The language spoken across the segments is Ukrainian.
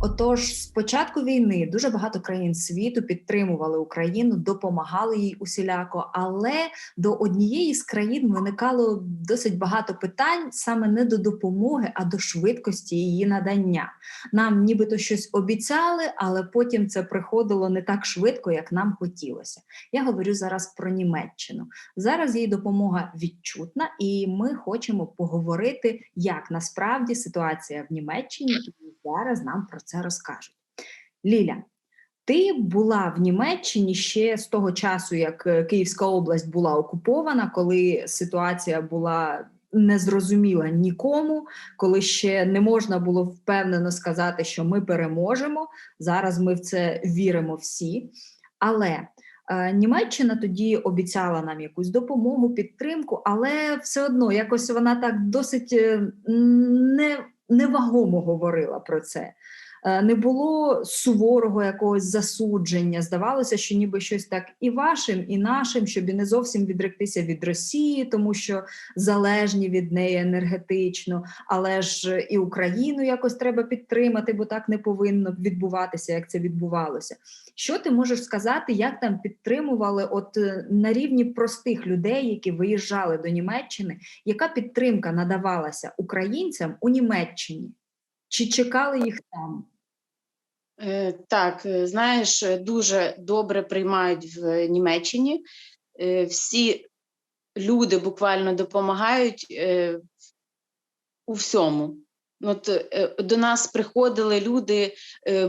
Отож, з початку війни дуже багато країн світу підтримували Україну, допомагали їй усіляко, але до однієї з країн виникало досить багато питань саме не до допомоги, а до швидкості її надання. Нам нібито щось обіцяли, але потім це приходило не так швидко, як нам хотілося. Я говорю зараз про Німеччину. Зараз її допомога відчутна, і ми хочемо поговорити, як насправді ситуація в Німеччині зараз нам про це розкажуть. Ліля, ти була в Німеччині ще з того часу, як е, Київська область була окупована, коли ситуація була незрозуміла нікому, коли ще не можна було впевнено сказати, що ми переможемо. Зараз ми в це віримо всі. Але е, Німеччина тоді обіцяла нам якусь допомогу, підтримку, але все одно якось вона так досить е, не, невагомо говорила про це. Е, Не було суворого якогось засудження. Здавалося, що ніби щось так і вашим, і нашим, щоб і не зовсім відректися від Росії, тому що залежні від неї енергетично, але ж і Україну якось треба підтримати, бо так не повинно відбуватися, як це відбувалося. Що ти можеш сказати, як там підтримували, от е, на рівні простих людей, які виїжджали до Німеччини, яка підтримка надавалася українцям у Німеччині? Чи чекали їх там? Е, Так, е, знаєш, е, дуже добре приймають в Німеччині. Всі люди буквально допомагають у всьому. От до нас приходили люди,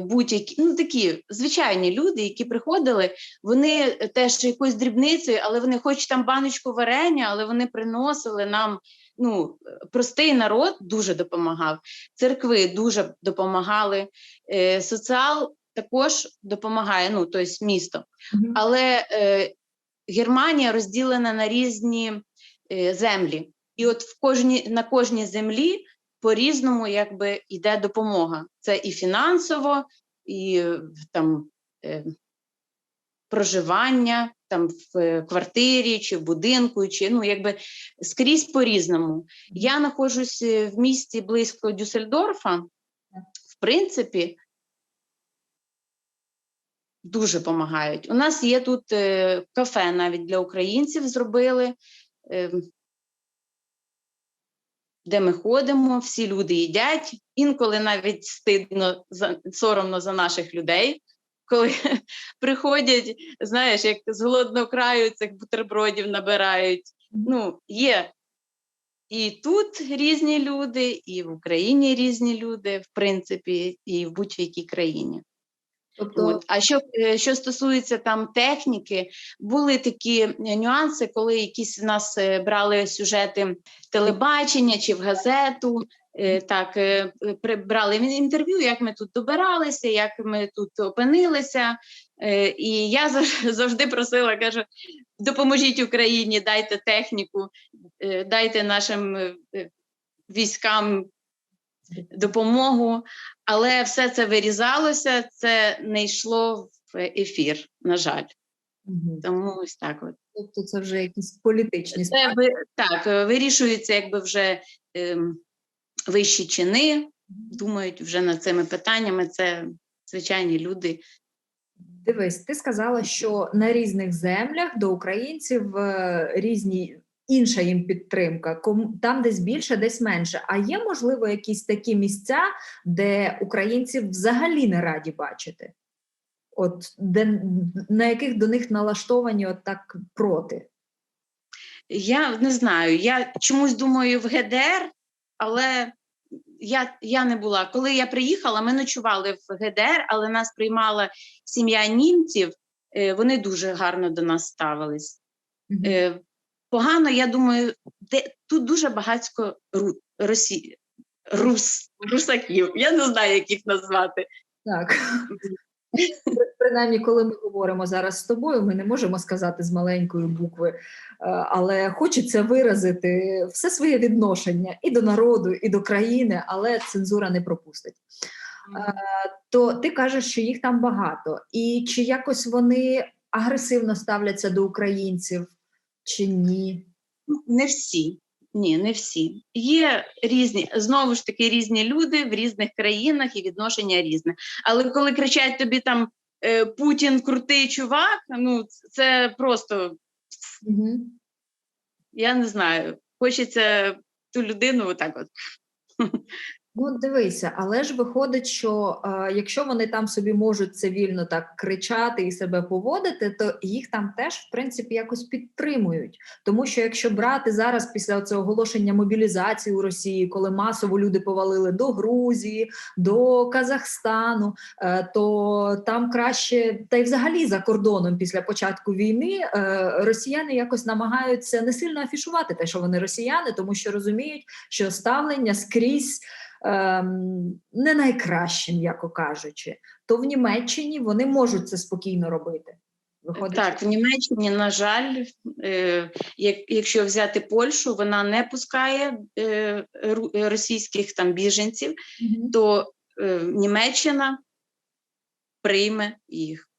будь-які, ну такі звичайні люди, які приходили, вони теж якоюсь дрібницею, але вони хоч там баночку варення, але вони приносили нам. Ну, простий народ дуже допомагав, церкви дуже допомагали, е, соціал також допомагає, ну тобто місто. Але е, Германія розділена на різні е, землі, і от в кожній на кожній землі по-різному якби йде допомога. Це і фінансово, і е, там е, проживання там в е, квартирі чи в будинку, чи ну якби скрізь по-різному. Я знаходжусь е, в місті близько Дюссельдорфа. В принципі, дуже допомагають. У нас є тут е, кафе навіть для українців зробили. Е, де ми ходимо, всі люди їдять. Інколи навіть стидно соромно за наших людей, коли приходять, знаєш, як з голодного краю цих бутербродів набирають. Ну, є і тут різні люди, і в Україні різні люди, в принципі, і в будь-якій країні. Тобто, От. А що, е, що стосується там техніки, були такі е, нюанси, коли якісь в нас е, брали сюжети телебачення чи в газету. Е, Так, е, брали інтерв'ю, як ми тут добиралися, як ми тут опинилися. Е, І я завжди просила, кажу: допоможіть Україні, дайте техніку, дайте нашим військам допомогу, але все це вирізалося, це не йшло в ефір, на жаль. мгм. Тому ось так от. тобто це вже якісь політичні Це так, вирішується, якби вже ем, вищі чини, думають вже над цими питаннями. Це звичайні люди. Дивись, ти сказала, що на різних землях до українців е, різні інша їм підтримка. Там десь більше, десь менше. А є можливо якісь такі місця, де українців взагалі не раді бачити? От де на яких до них налаштовані от так проти? Я не знаю, я чомусь думаю в ГДР, але я, я не була. Коли я приїхала, ми ночували в ГДР, але нас приймала сім'я німців. е, Вони дуже гарно до нас ставились. Мгм. Е, Погано, я думаю, де тут дуже багатько ру, росі, рус, русаків. Я не знаю, як їх назвати. Так. При- Принаймні, коли ми говоримо зараз з тобою, ми не можемо сказати з маленької букви, е, але хочеться виразити все своє відношення і до народу, і до країни, але цензура не пропустить. Е, То ти кажеш, що їх там багато, і чи якось вони агресивно ставляться до українців, чи ні? Ну, Не всі. Ні, не всі. Є різні, знову ж таки, різні люди в різних країнах і відношення різне. Але коли кричать тобі там е, Путін крутий чувак, ну це просто Угу. я не знаю. Хочеться ту людину отак от. Ну, дивися, але ж виходить, що е, якщо вони там собі можуть це вільно так кричати і себе поводити, то їх там теж в принципі якось підтримують. Тому що якщо брати зараз після цього оголошення мобілізації у Росії, коли масово люди повалили до Грузії, до Казахстану, е, то там краще, та й взагалі за кордоном після початку війни е, росіяни якось намагаються не сильно афішувати те, що вони росіяни, тому що розуміють, що ставлення скрізь не найкращим, м'яко кажучи, то в Німеччині вони можуть це спокійно робити. Виходить, Так, в Німеччині, на жаль, е, якщо взяти Польщу, вона не пускає е, російських там біженців, Мгм. то е, Німеччина прийме їх.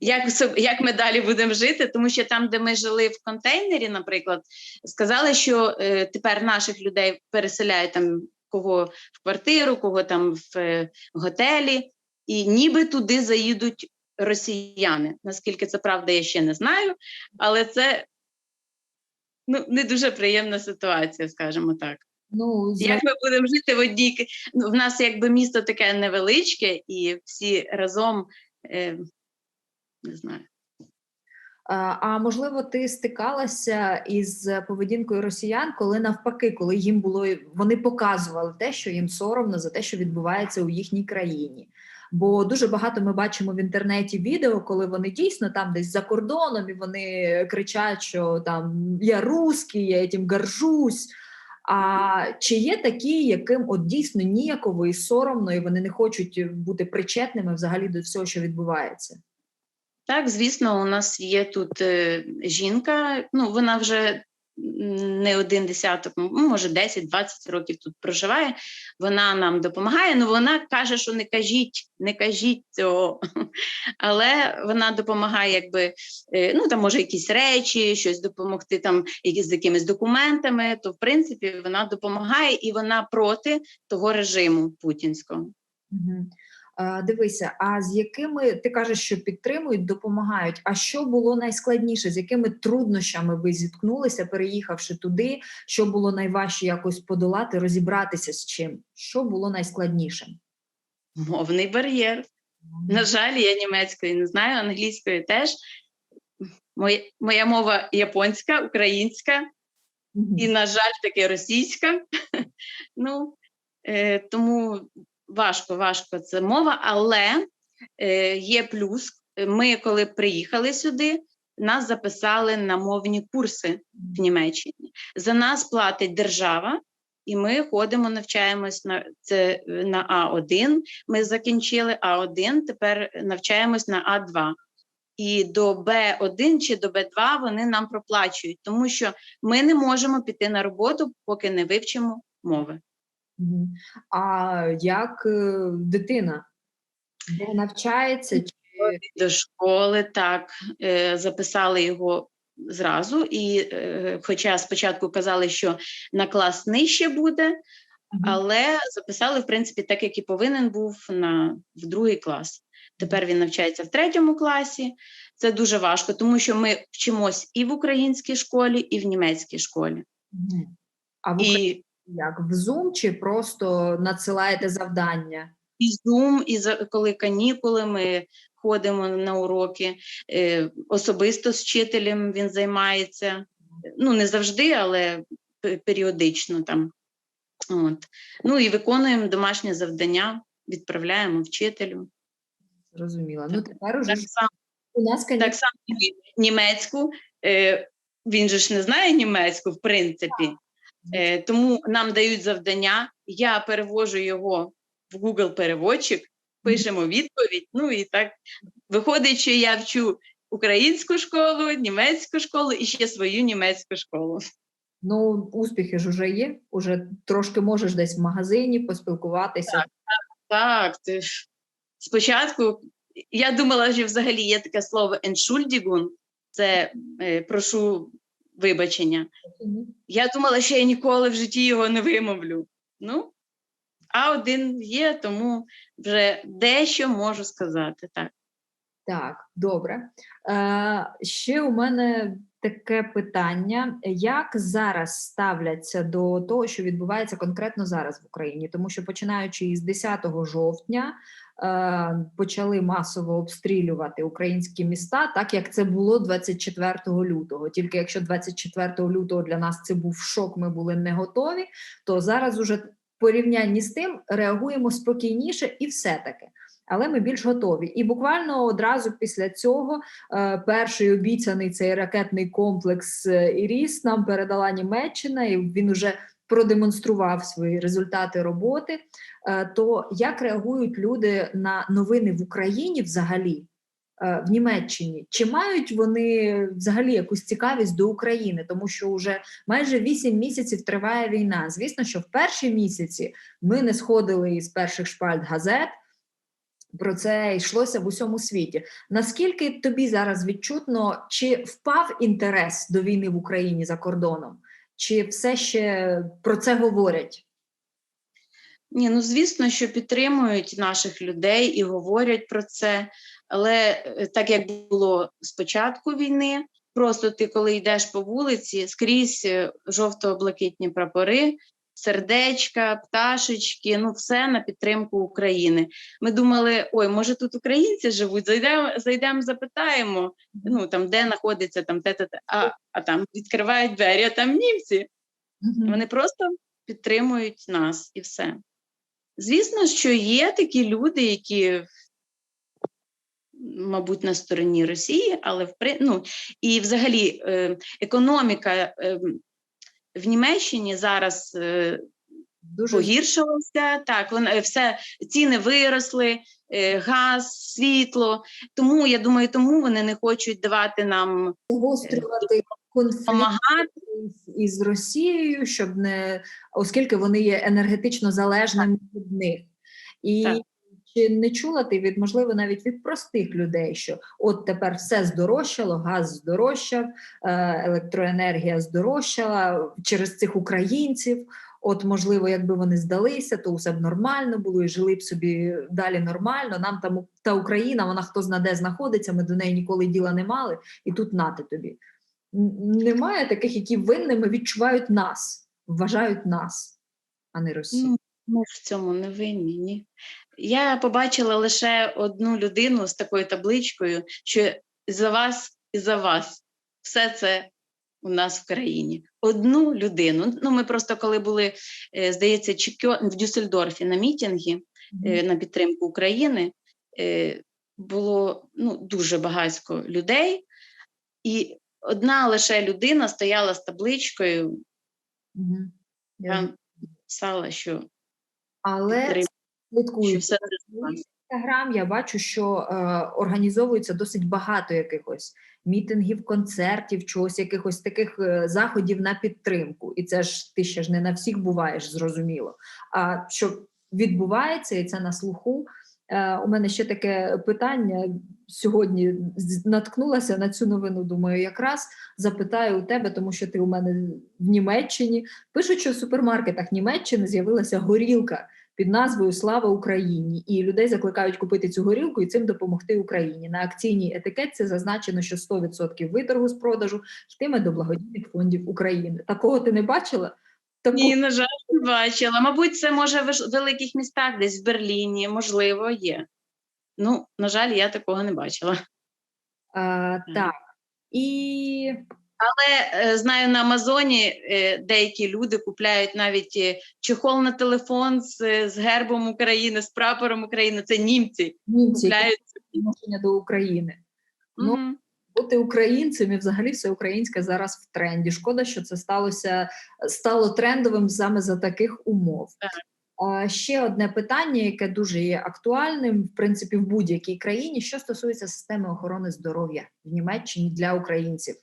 Як, як ми далі будемо жити? Тому що там, де ми жили в контейнері, наприклад, сказали, що е, тепер наших людей переселяють там кого в квартиру, кого там в е, готелі, і ніби туди заїдуть росіяни. Наскільки це правда, я ще не знаю, але це ну, не дуже приємна ситуація, скажімо так. ну, Як ми будемо жити в одній ну, в нас якби місто таке невеличке, і всі разом е, не знаю. А, а можливо, ти стикалася із поведінкою росіян, коли навпаки, коли їм було вони показували те, що їм соромно за те, що відбувається у їхній країні. Бо дуже багато ми бачимо в інтернеті відео, коли вони дійсно там десь за кордоном і вони кричать, що там я русський, я цим горжусь. А чи є такі, яким от дійсно ніяково і соромно, і вони не хочуть бути причетними взагалі до всього, що відбувається? Так, звісно, у нас є тут е, жінка, ну вона вже не один десяток, ну, може 10-20 років тут проживає. Вона нам допомагає. Ну вона каже, що не кажіть, не кажіть цього. Але вона допомагає, якби е, ну там може якісь речі, щось допомогти там якісь з якимись документами. То в принципі вона допомагає і вона проти того режиму путінського. А, Дивися, а з якими ти кажеш, що підтримують, допомагають? А що було найскладніше? З якими труднощами ви зіткнулися, переїхавши туди? Що було найважче якось подолати, розібратися з чим? Що було найскладнішим? Мовний бар'єр. На жаль, я німецької не знаю, англійської теж. Моя, моя мова японська, українська і, на жаль, таки російська. ну, е, тому важко, важко це мова, але е, є плюс. Ми, коли приїхали сюди, нас записали на мовні курси в Німеччині. За нас платить держава, і ми ходимо, навчаємось на це на А1. Ми закінчили А1, тепер навчаємось на А2. І до Б1 чи до Б2 вони нам проплачують, тому що ми не можемо піти на роботу, поки не вивчимо мови. А як е, дитина? Де навчається? Чи... До школи так е, записали його зразу, і е, хоча спочатку казали, що на клас нижче буде, але записали, в принципі, так, як і повинен був на в другий клас. Тепер він навчається в третьому класі. Це дуже важко, тому що ми вчимось і в українській школі, і в німецькій школі. А в Україні як? В Zoom чи просто надсилаєте завдання? і Zoom, і за коли канікули, ми ходимо на уроки. Е, особисто з вчителем він займається. Ну, не завжди, але періодично там. От. Ну і виконуємо домашнє завдання, відправляємо вчителю. Зрозуміла. Ну тепер уже Так само, у нас так само німецьку. Е, він же ж не знає німецьку, в принципі. Е, тому нам дають завдання, я перевожу його в Google переводчик, пишемо відповідь. Ну і так виходить, що я вчу українську школу, німецьку школу і ще свою німецьку школу. Ну, успіхи ж уже є. Уже трошки можеш десь в магазині поспілкуватися. Так, ти ж спочатку я думала, що взагалі є таке слово Entschuldigung, це е, прошу вибачення. Я думала, що я ніколи в житті його не вимовлю. Ну, а один є, тому вже дещо можу сказати. Так. Так, добре. Е, ще у мене таке питання: як зараз ставляться до того, що відбувається конкретно зараз в Україні? Тому що починаючи із 10 жовтня почали масово обстрілювати українські міста, так як це було 24 лютого. Тільки якщо 24 лютого для нас це був шок, ми були не готові, то зараз уже порівнянні з тим реагуємо спокійніше і все таки але ми більш готові. І буквально одразу після цього е, перший обіцяний цей ракетний комплекс е, «Іріс» нам передала Німеччина, і він уже продемонстрував свої результати роботи. Е, то як реагують люди на новини в Україні взагалі? е, В Німеччині чи мають вони взагалі якусь цікавість до України, тому що вже майже 8 місяців триває війна. Звісно, що в перші місяці ми не сходили із перших шпальт газет. Про це йшлося в усьому світі. Наскільки тобі зараз відчутно, чи впав інтерес до війни в Україні за кордоном, чи все ще про це говорять? Ні, ну звісно, що підтримують наших людей і говорять про це. Але е, так як було спочатку війни, просто ти, коли йдеш по вулиці, скрізь е, жовто-блакитні прапори, сердечка, пташечки, ну все на підтримку України. Ми думали, ой, може тут українці живуть, зайдемо, зайдемо, запитаємо, ну там де знаходиться там те, те, те. А, а там відкривають двері, а там німці. Вони просто підтримують нас і все. Звісно, що є такі люди, які, мабуть, на стороні Росії, але в ну, і взагалі е, економіка е, в Німеччині зараз е, Дуже погіршилася. Так, вона е, все ціни виросли, е, газ, світло. Тому я думаю, тому вони не хочуть давати нам загострювати конфлікт із Росією, щоб не оскільки вони є енергетично залежними від них. І Так. Чи не чула ти від можливо навіть від простих людей, що от тепер все здорожчало, газ здорожчав, е, електроенергія здорожчала через цих українців. От, можливо, якби вони здалися, то усе б нормально було і жили б собі далі нормально. Нам там та Україна, вона хто зна де знаходиться, ми до неї ніколи діла не мали, і тут нати тобі. Немає таких, які винними відчувають нас, вважають нас, а не Росію. Ми ж в цьому не винні. Ні. Я побачила лише одну людину з такою табличкою, що за вас і за вас все це у нас в країні. Одну людину. Ну, ми просто коли були, е, здається, в Дюссельдорфі на мітингі е, на підтримку України, е, було ну, дуже багатько людей, і одна лише людина стояла з табличкою, Мгм. Я там писала, що Але підтримує, слідкую все. Інстаграм. Я бачу, що е, організовується досить багато якихось мітингів, концертів, чогось, якихось таких е, заходів на підтримку. І це ж ти ще ж не на всіх буваєш, зрозуміло. А що відбувається, і це на слуху. Е, у мене ще таке питання сьогодні наткнулася на цю новину. Думаю, якраз запитаю у тебе, тому що ти у мене в Німеччині. Пишуть, що в супермаркетах Німеччини з'явилася горілка під назвою Слава Україні, і людей закликають купити цю горілку і цим допомогти Україні. На акційній етикетці зазначено, що 100% виторгу з продажу йтиме до благодійних фондів України. Такого ти не бачила? Таку... Ні, на жаль, не бачила. Мабуть, це може в великих містах, десь в Берліні, можливо, є. Ну, на жаль, я такого не бачила. А, так. І Але е, знаю, на Амазоні е, деякі люди купляють навіть е, чехол на телефон з, з гербом України, з прапором України. Це німці німці купляють. відношення до України. Ну, бути українцем і взагалі все українське зараз в тренді. Шкода, що це сталося стало трендовим саме за таких умов. Так. А, ще одне питання, яке дуже є актуальним, в принципі, в будь-якій країні, що стосується системи охорони здоров'я в Німеччині для українців.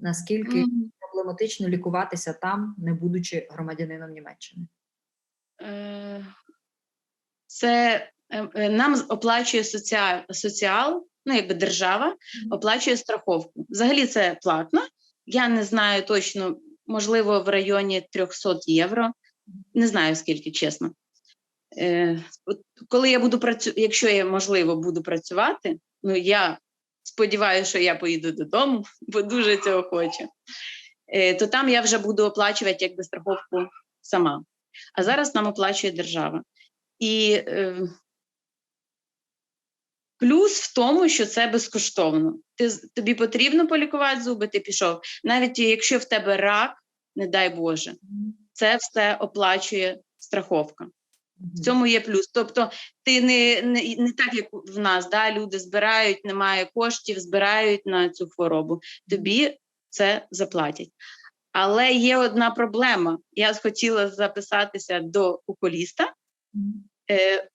Наскільки Мгм. проблематично лікуватися там, не будучи громадянином Німеччини? Е, Це е, е, нам оплачує соціал, соціал, ну якби держава оплачує страховку. Взагалі це платно. я не знаю точно, можливо, в районі 300 євро. Не знаю скільки, чесно. Коли я буду працювати, якщо я можливо буду працювати, ну я сподіваюся, що я поїду додому, бо дуже цього хочу. Е, то там я вже буду оплачувати якби страховку сама. А зараз нам оплачує держава. І е, плюс в тому, що це безкоштовно. Ти, тобі потрібно полікувати зуби, ти пішов. Навіть якщо в тебе рак, не дай Боже, це все оплачує страховка. В цьому є плюс. Тобто, ти не, не, не так, як в нас, да, люди збирають, немає коштів, збирають на цю хворобу. Тобі це заплатять. Але є одна проблема. Я хотіла записатися до окуліста. Е,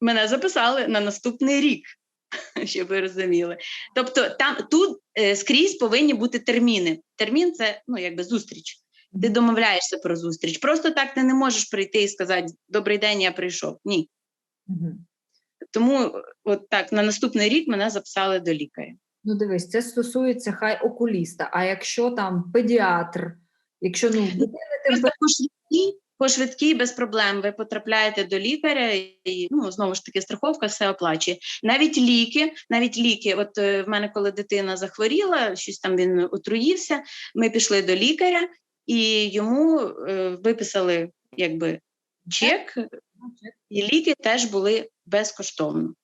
мене записали на наступний рік, щоб ви розуміли. Тобто, там тут е, скрізь повинні бути терміни. Термін це ну, якби зустріч. Ти домовляєшся про зустріч. Просто так ти не можеш прийти і сказати Добрий день, я прийшов. Ні. Мгм. Тому от так на наступний рік мене записали до лікаря. Ну, дивись, це стосується хай окуліста. А якщо там педіатр, якщо ну дитини температура, по швидкій, по швидкій без проблем ви потрапляєте до лікаря, і ну знову ж таки страховка все оплачує. Навіть ліки, навіть ліки. От е, в мене, коли дитина захворіла, щось там він отруївся. Ми пішли до лікаря, і йому е, виписали якби чек, і ліки теж були безкоштовно.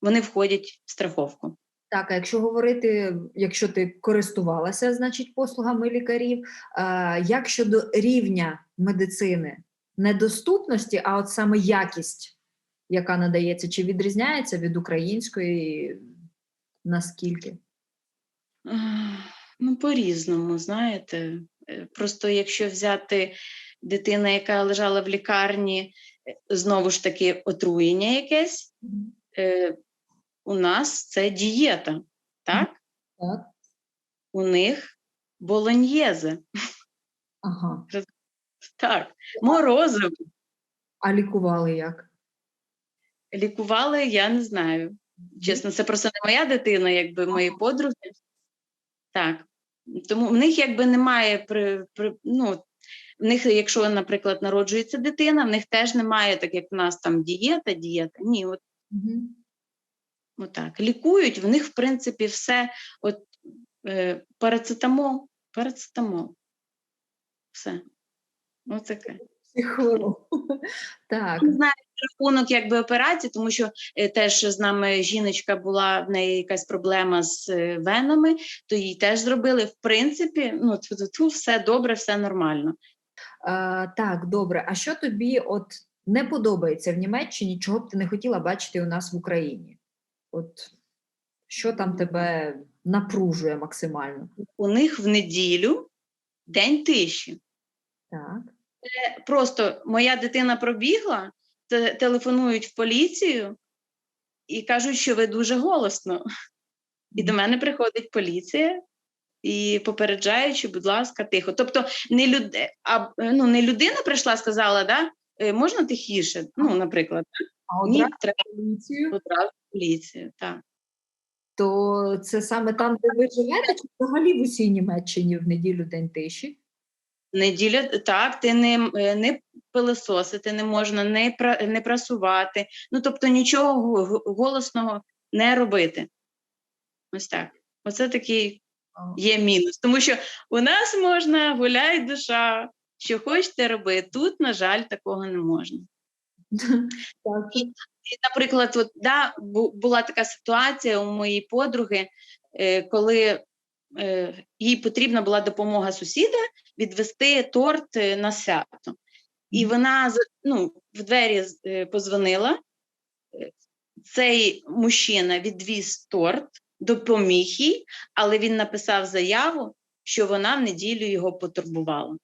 Вони входять в страховку. Так, а якщо говорити, якщо ти користувалася, значить, послугами лікарів, е, як щодо рівня медицини, недоступності, а от саме якість, яка надається, чи відрізняється від української, наскільки? Ну, по-різному, знаєте. Е, Просто якщо взяти дитина, яка лежала в лікарні, е, знову ж таки, отруєння якесь, е, у нас це дієта, так? Так. У них болоньєзе, Ага. так, морозиво. А лікували як? Лікували, я не знаю. Чесно, це просто не моя дитина, якби мої подруги. Так. Тому в них якби немає при, при ну, в них, якщо, наприклад, народжується дитина, в них теж немає, так як в нас там дієта, дієта. Ні, от, Мгм. отак. Лікують, в них, в принципі, все от е, парацетамол, парацетамол. Все. Ось таке. Психолог. Так. Не знаю рахунок якби операції, тому що е, теж з нами жіночка була в неї якась проблема з е, венами, то їй теж зробили. В принципі, ну тьфу-тьфу-тьфу, все добре, все нормально. А, так, добре. А що тобі от не подобається в Німеччині, чого б ти не хотіла бачити у нас в Україні? От що там тебе напружує максимально? У них в неділю день тиші. Так. Е, Просто моя дитина пробігла, те- телефонують в поліцію і кажуть, що ви дуже голосно. І до мене приходить поліція і попереджають, що, будь ласка, тихо. Тобто, не, люд... а, ну, не людина прийшла, сказала, да, «Е, можна тихіше? Ну, наприклад, А ні, треба поліцію, одразу поліцію. Так. то це саме там, де ви живете, чи взагалі в усій Німеччині в неділю день тиші? Неділя, так, ти не, е, не пилососити не можна, не, не прасувати. Ну, тобто нічого го- го- голосного не робити. Ось так. Оце такий є мінус. Тому що у нас можна гуляй душа, що хочете робити. Тут, на жаль, такого не можна. І, наприклад, от, да, була така ситуація у моєї подруги, е, коли їй потрібна була допомога сусіда відвести торт е, на свято. І вона ну, в двері е, позвонила. Е, Цей мужчина відвіз торт, допоміг їй, але він написав заяву, що вона в неділю його потурбувала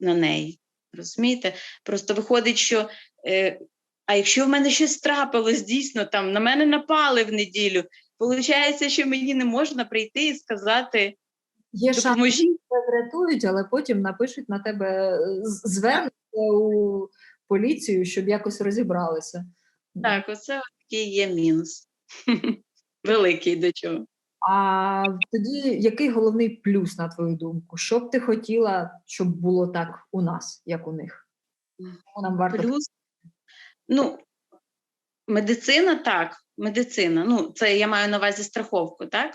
на неї. Розумієте? Просто виходить, що е, а якщо в мене щось трапилось, дійсно там на мене напали в неділю, виходить, що мені не можна прийти і сказати Є шанс, що тебе врятують, але потім напишуть на тебе е, звернення у поліцію, щоб якось розібралися. Так, оце такий є мінус. Великий до чого. А тоді який головний плюс, на твою думку? Що б ти хотіла, щоб було так у нас, як у них? Нам варто Плюс, ну, медицина так, медицина. Ну, це я маю на увазі страховку, так?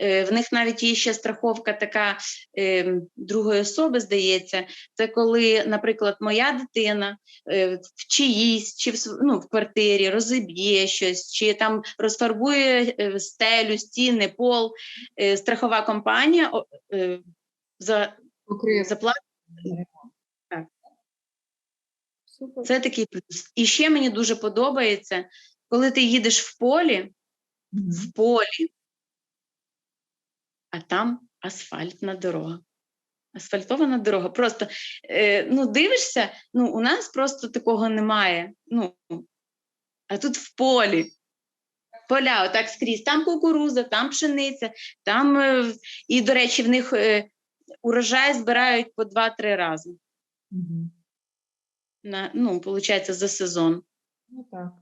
Е, В них навіть є ще страховка така е, другої особи, здається. Це коли, наприклад, моя дитина е, в чиїсь, чи в, ну, в квартирі розіб'є щось, чи там розфарбує стелю, стіни, пол. Е, страхова компанія е, за, заплатить. Супер. Це такий плюс. І ще мені дуже подобається, коли ти їдеш в полі, в полі, а там асфальтна дорога. Асфальтована дорога. Просто е, ну, дивишся, ну, у нас просто такого немає. Ну, а тут в полі. Поля, отак скрізь. Там кукуруза, там пшениця, там, е, і, до речі, в них е, урожай збирають по 2-3 рази. Мгм. На, ну, виходить, за сезон. Ну так.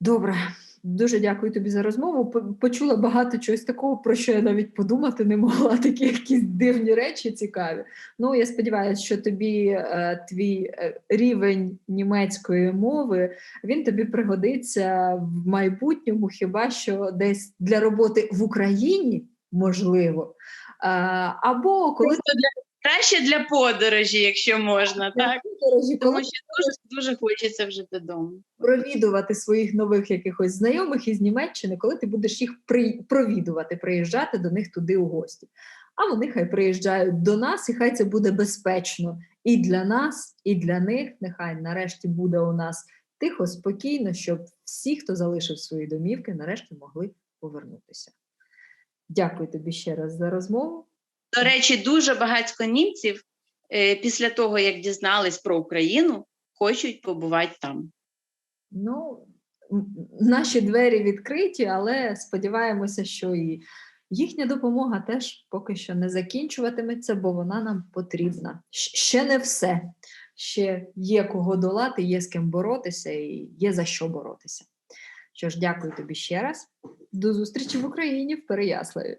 Добре, дуже дякую тобі за розмову. Почула багато чогось такого, про що я навіть подумати не могла. Такі якісь дивні речі цікаві. Ну, я сподіваюся, що тобі е, твій е, рівень німецької мови він тобі пригодиться в майбутньому, хіба що десь для роботи в Україні можливо. Е, або коли Просто для, краще для подорожі, якщо можна, так? подорожі, Тому що дуже, дуже хочеться вже додому. провідувати своїх нових якихось знайомих із Німеччини, коли ти будеш їх при... провідувати, приїжджати до них туди у гості. А вони хай приїжджають до нас, і хай це буде безпечно і для нас, і для них. Нехай нарешті буде у нас тихо, спокійно, щоб всі, хто залишив свої домівки, нарешті могли повернутися. Дякую тобі ще раз за розмову. До речі, дуже багатько німців е, після того, як дізнались про Україну, хочуть побувати там. Ну, наші двері відкриті, але сподіваємося, що і їхня допомога теж поки що не закінчуватиметься, бо вона нам потрібна. Ще не все. Ще є кого долати, є з ким боротися і є за що боротися. Що ж, дякую тобі ще раз. До зустрічі в Україні в Переяславі.